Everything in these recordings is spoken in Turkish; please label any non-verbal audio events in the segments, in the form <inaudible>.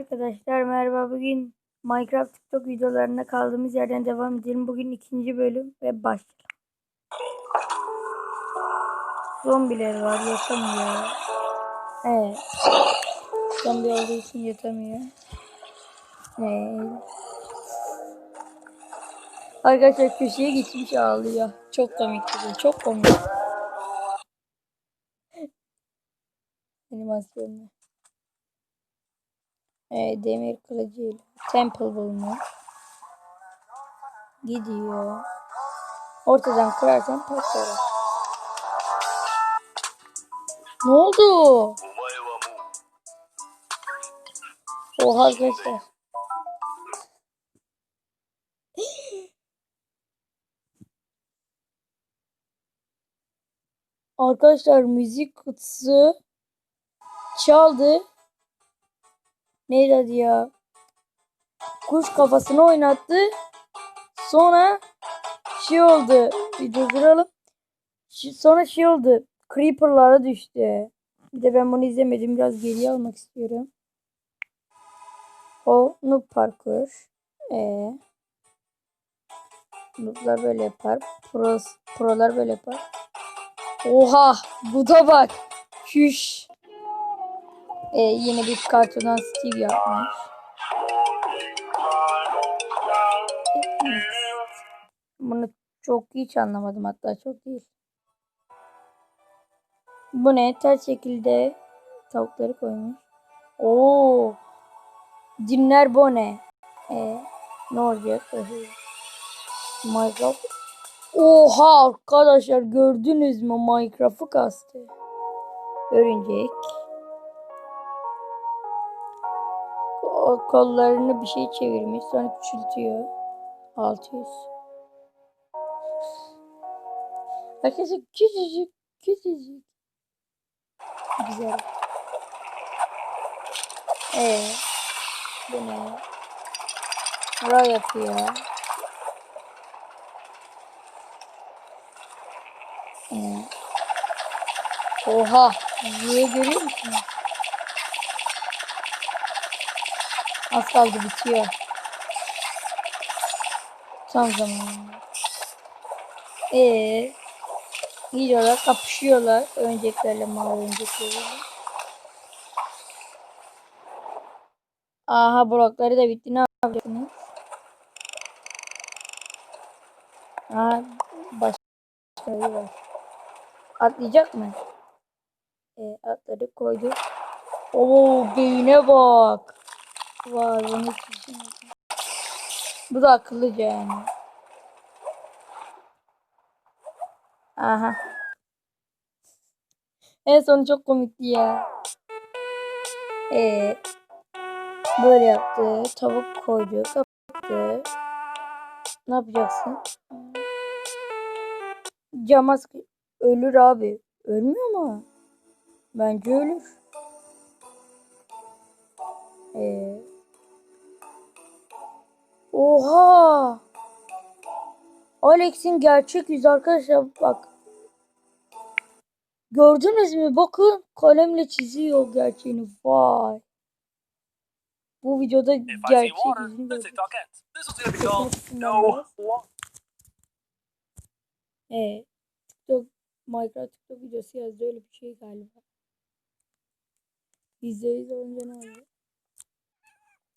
Arkadaşlar merhaba bugün Minecraft TikTok videolarına kaldığımız yerden devam edelim. Bugün ikinci bölüm ve başlayalım. Zombiler var yatamıyor. Evet. Zombi olduğu için yatamıyor. Evet. Arkadaşlar köşeye geçmiş ağlıyor. Çok komik bu. Çok komik. <laughs> Animasyonlu. Evet, demir kılıcıyla temple bulunuyor. Gidiyor. Ortadan kırarsan patlar. Ne oldu? Oha arkadaşlar. <gasps> Arkadaşlar müzik kutusu çaldı. Neydi adı ya? Kuş kafasını oynattı. Sonra şey oldu. Bir durduralım. Sonra şey oldu. Creeper'lara düştü. Bir de ben bunu izlemedim. Biraz geriye almak istiyorum. O noob parkur. Ee, noob'lar böyle yapar. Pros, prolar böyle yapar. Oha! Bu da bak. Şuş. Ee, yine bir kartondan Steve yapmış. Bunu çok hiç anlamadım hatta çok değil. Bu ne? Ters şekilde tavukları koymuş. Oo. Dinler bu ne? Ee, ne olacak? Minecraft. Oha arkadaşlar gördünüz mü Minecraft'ı kastı. Örümcek. O kollarını bir şey çevirmiş sonra küçültüyor. 600. Arkadaşlar küçücük küçücük. Güzel. Ee, bu ne? Ra yapıyor. Ee, oha. Niye görüyor musun? Az kaldı bitiyor. Son zamanında. Ee, gidiyorlar kapışıyorlar. Örümceklerle mavi örümceklerle. Aha blokları da bitti. Ne yapacaksınız? Aha başka biri var. Atlayacak mı? Ee, atladı koydu. Oo beyine bak. Vay bunu. Bu da akıllıca yani. Aha. En son çok komikti ya. Ee, böyle yaptı. Tavuk koydu. Kapattı. Ne yapacaksın? Cama sıkı- Ölür abi. Ölmüyor mu? Bence ölür. Ee, Oha! Alex'in gerçek yüzü arkadaşlar bak. Gördünüz mü? Bakın kalemle çiziyor gerçeğini. Vay. Bu videoda gerçek yüzünü Evet. TikTok, Minecraft TikTok videosu yazdı öyle bir şey galiba. Yüz olunca ne oluyor?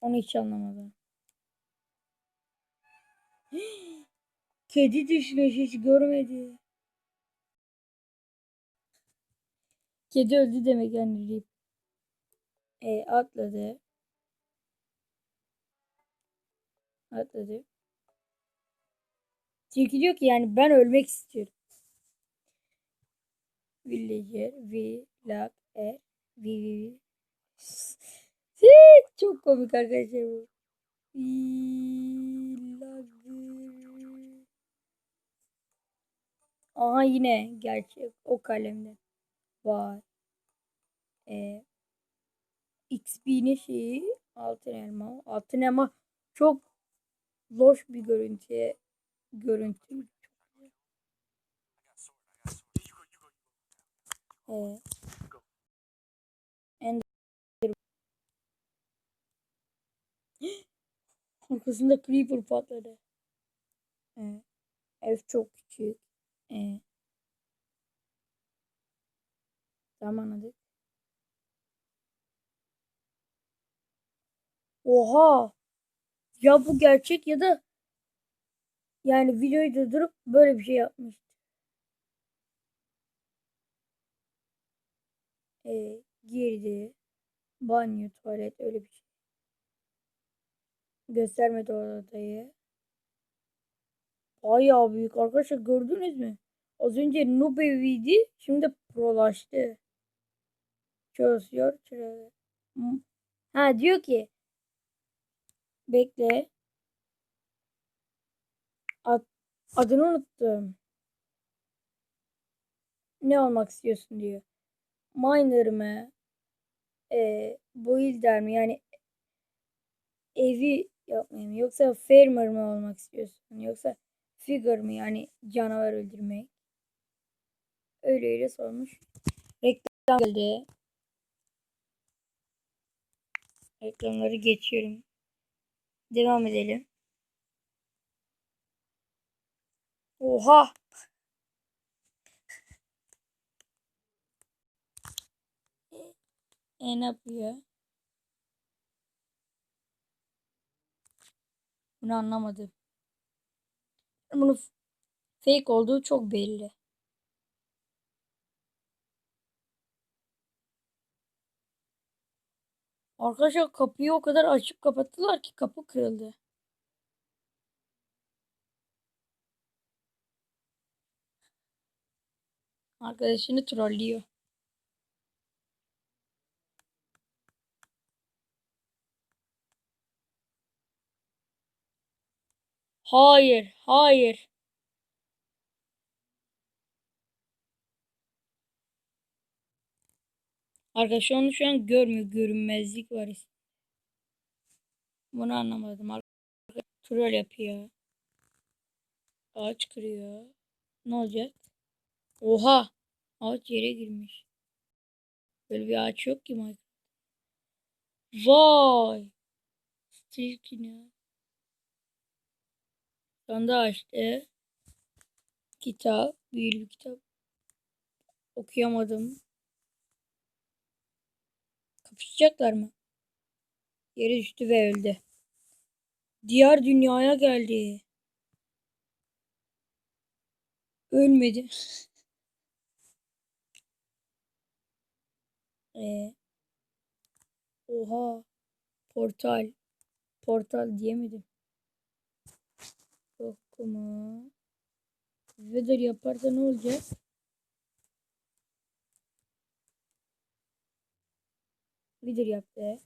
Onu hiç anlamadım. <gasps> Kedi düşmüş hiç görmedi. Kedi öldü demek yani rip. E, atladı. Atladı. Çünkü diyor ki yani ben ölmek istiyorum. Villager, vlog, er, vi, Çok komik arkadaşlar bu. Aha yine gerçek o kalemde. Vay. Ee, XP'nin şeyi altın elma. Altın elma çok loş bir görüntüye görüntü. Ee, Arkasında creeper patladı. Ee, ev çok küçük. Ee, tamam anladık. Oha! Ya bu gerçek ya da yani videoyu durdurup böyle bir şey yapmış. Ee, girdi. Banyo, tuvalet öyle bir şey. Göstermedi o odayı. Bayağı büyük arkadaşlar gördünüz mü? Az önce noob eviydi. Şimdi prolaştı. Çalışıyor. çalışıyor. M- Ha diyor ki bekle. Ad- adını unuttum. Ne olmak istiyorsun diyor. Miner mı? Ee, builder mi? Yani evi yapmayı mı? Yoksa farmer mı olmak istiyorsun? Yoksa figure mı? Yani canavar öldürmek. Öyle öyle sormuş. Reklam geldi. Reklamları geçiyorum. Devam edelim. Oha! E ne yapıyor? Bunu anlamadım. Bunun fake olduğu çok belli. Arkadaşlar kapıyı o kadar açıp kapattılar ki kapı kırıldı. Arkadaşını trollüyor. Hayır, hayır. Arkadaşlar onu şu an görmüyor. Görünmezlik var. Bunu anlamadım. Arkadaşlar troll yapıyor. Ağaç kırıyor. Ne olacak? Oha! Ağaç yere girmiş. Böyle bir ağaç yok ki Minecraft. Vay! Stilkine. Sandığı açtı. Kitap. Büyülü bir kitap. Okuyamadım. Kapışacaklar mı? Yere düştü ve öldü. Diğer dünyaya geldi. Ölmedi. Ee, <laughs> oha. Portal. Portal diyemedim. Okuma. Weather yaparsa ne olacak? Weather yaptı.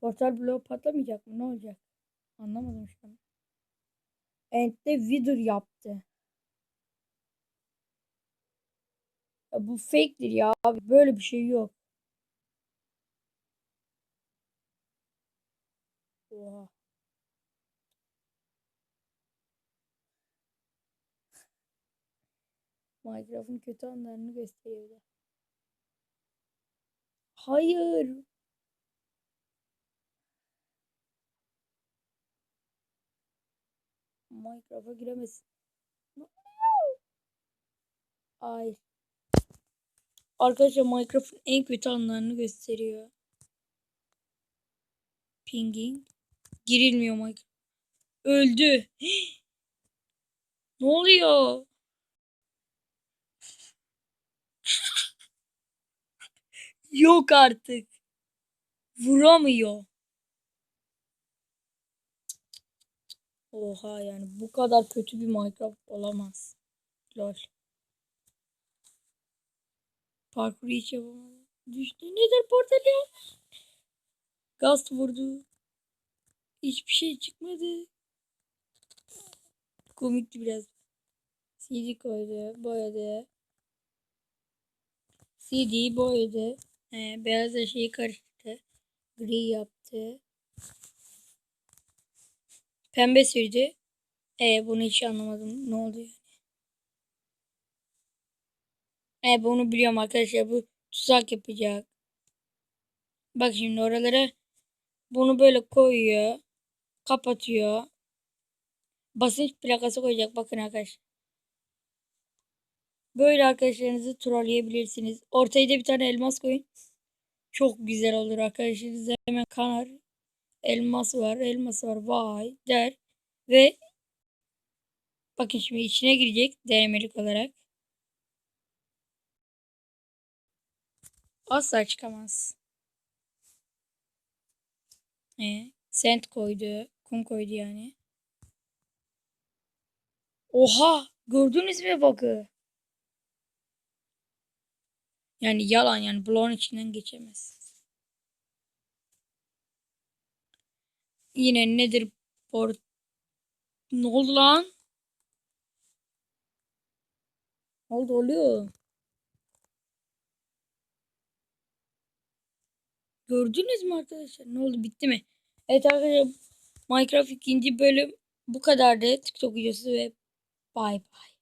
Portal bloğu patlamayacak mı? Ne olacak? Anlamadım şu an. End'de Wither yaptı. Ya bu fake'tir ya abi. Böyle bir şey yok. Oha. Minecraft'ın kötü anlarını gösteriyor. bir de. Hayır. Minecraft'a giremez. Ay. Arkadaşlar Minecraft'ın en kötü anlarını gösteriyor. Pinging. Girilmiyor Minecraft. Öldü. <gasps> ne oluyor? Yok artık. Vuramıyor. Oha yani bu kadar kötü bir Minecraft olamaz. Lol. Parkur hiç yapamadı. Düştü. Nedir portali? Gaz vurdu. Hiçbir şey çıkmadı. Komikti biraz. CD koydu. Boyadı. CD'yi boyadı. He, beyaz eşeği karıştırdı. Gri yaptı. Pembe sürdü. E bunu hiç anlamadım. Ne oldu yani? E bunu biliyorum arkadaşlar. Bu tuzak yapacak. Bak şimdi oralara Bunu böyle koyuyor. Kapatıyor. Basınç plakası koyacak bakın arkadaşlar. Böyle arkadaşlarınızı trolleyebilirsiniz. Ortaya da bir tane elmas koyun. Çok güzel olur arkadaşlarınız hemen kanar. Elmas var, elmas var. Vay der. Ve bakın şimdi içine girecek denemelik olarak. Asla çıkamaz. E, sent koydu. Kum koydu yani. Oha! Gördünüz mü bakı? Yani yalan yani bloğun içinden geçemez. Yine nedir port ne oldu lan? Ne oldu oluyor? Gördünüz mü arkadaşlar? Ne oldu bitti mi? Evet arkadaşlar Minecraft ikinci bölüm bu kadardı. TikTok videosu ve bay bay.